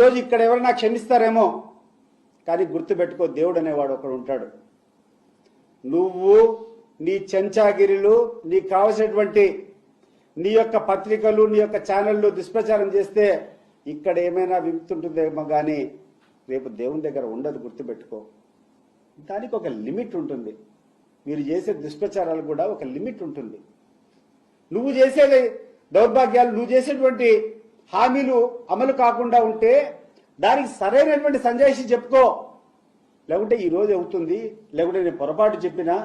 ఈరోజు ఇక్కడ ఎవరైనా క్షమిస్తారేమో కానీ గుర్తుపెట్టుకో దేవుడు అనేవాడు ఒకడు ఉంటాడు. నువ్వు నీ చెంచాగిరిలు నీకు కావలసినటువంటి నీ యొక్క పత్రికలు నీ యొక్క ఛానళ్ళు దుష్ప్రచారం చేస్తే ఇక్కడ ఏమైనా విముతుంటుందేమో కానీ రేపు దేవుని దగ్గర ఉండదు గుర్తుపెట్టుకో. దానికి ఒక లిమిట్ ఉంటుంది. మీరు చేసే దుష్ప్రచారాలు కూడా ఒక లిమిట్ ఉంటుంది. నువ్వు చేసేది దౌర్భాగ్యాలు నువ్వు చేసేటువంటి హామీలు అమలు కాకుండా ఉంటే దానికి సరైనటువంటి సంజాయిషి చెప్పుకో. లేకుంటే ఈరోజు అవుతుంది లేకుంటే నేను పొరపాటు చెప్పినా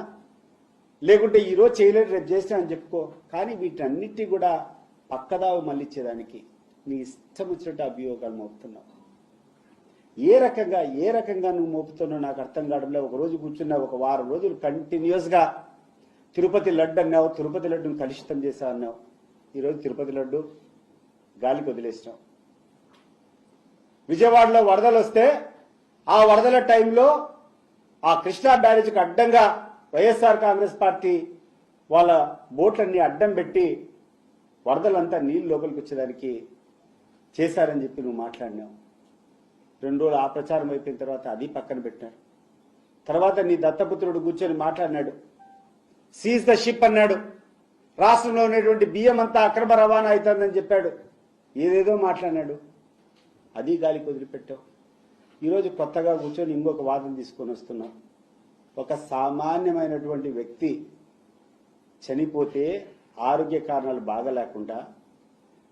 లేకుంటే ఈరోజు చేయలేదు రేపు చేసినా అని చెప్పుకో. కానీ వీటన్నిటి కూడా పక్కదావు మళ్ళించేదానికి నీ ఇష్టం వచ్చినట్టు అభియోగాలు మోపుతున్నావు. ఏ రకంగా ఏ రకంగా నువ్వు మోపుతున్నావు నాకు అర్థం కావడంలో ఒక రోజు కూర్చున్నా ఒక వారం రోజులు కంటిన్యూస్గా తిరుపతి లడ్డు అన్నావు తిరుపతి లడ్డును కలుషితం చేశా అన్నావు. ఈరోజు తిరుపతి లడ్డు గాలికి వదిలేసినాం. విజయవాడలో వరదలు వస్తే ఆ వరదల టైంలో ఆ కృష్ణా బ్యారేజ్కి అడ్డంగా వైఎస్ఆర్ కాంగ్రెస్ పార్టీ వాళ్ళ బోట్లన్నీ అడ్డం పెట్టి వరదలంతా నీళ్ళు లోపలికి వచ్చేదానికి చేశారని చెప్పి నువ్వు మాట్లాడినావు. రెండు రోజులు ఆ ప్రచారం అయిపోయిన తర్వాత అది పక్కన పెట్టినారు. తర్వాత నీ దత్తపుత్రుడు కూర్చొని మాట్లాడినాడు. సీజ్ ద షిప్ అన్నాడు. రాష్ట్రంలో ఉన్నటువంటి బియ్యం అంతా అక్రమ రవాణా అవుతుందని చెప్పాడు. ఏదేదో మాట్లాడినాడు. అది గాలికి వదిలిపెట్టావు ఈరోజు కొత్తగా కూర్చొని ఇంకొక వాదన తీసుకొని వస్తున్నావు ఒక సామాన్యమైనటువంటి వ్యక్తి చనిపోతే ఆరోగ్య కారణాలు బాగా లేకుండా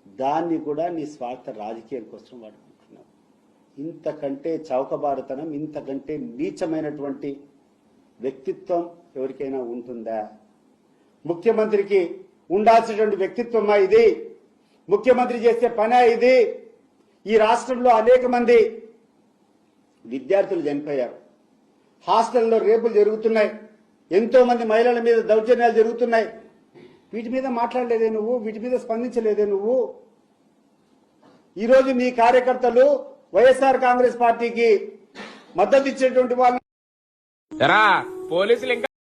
దాన్ని కూడా నీ స్వార్థ రాజకీయం కోసం వాడుకుంటున్నావు. ఇంతకంటే చౌకబారుతనం ఇంతకంటే నీచమైనటువంటి వ్యక్తిత్వం ఎవరికైనా ఉంటుందా? ముఖ్యమంత్రికి ఉండాల్సినటువంటి వ్యక్తిత్వమా ఇది? ముఖ్యమంత్రి చేసే పనే ఇది. ఈ రాష్ట్రంలో అనేక మంది విద్యార్థులు చనిపోయారు. హాస్టల్లో రేపులు జరుగుతున్నాయి. ఎంతో మంది మహిళల మీద దౌర్జన్యాలు జరుగుతున్నాయి. వీటి మీద మాట్లాడలేదే నువ్వు వీటి మీద స్పందించలేదే నువ్వు. ఈరోజు మీ కార్యకర్తలు వైఎస్ఆర్ కాంగ్రెస్ పార్టీకి మద్దతు ఇచ్చేటువంటి వాళ్ళు పోలీసులు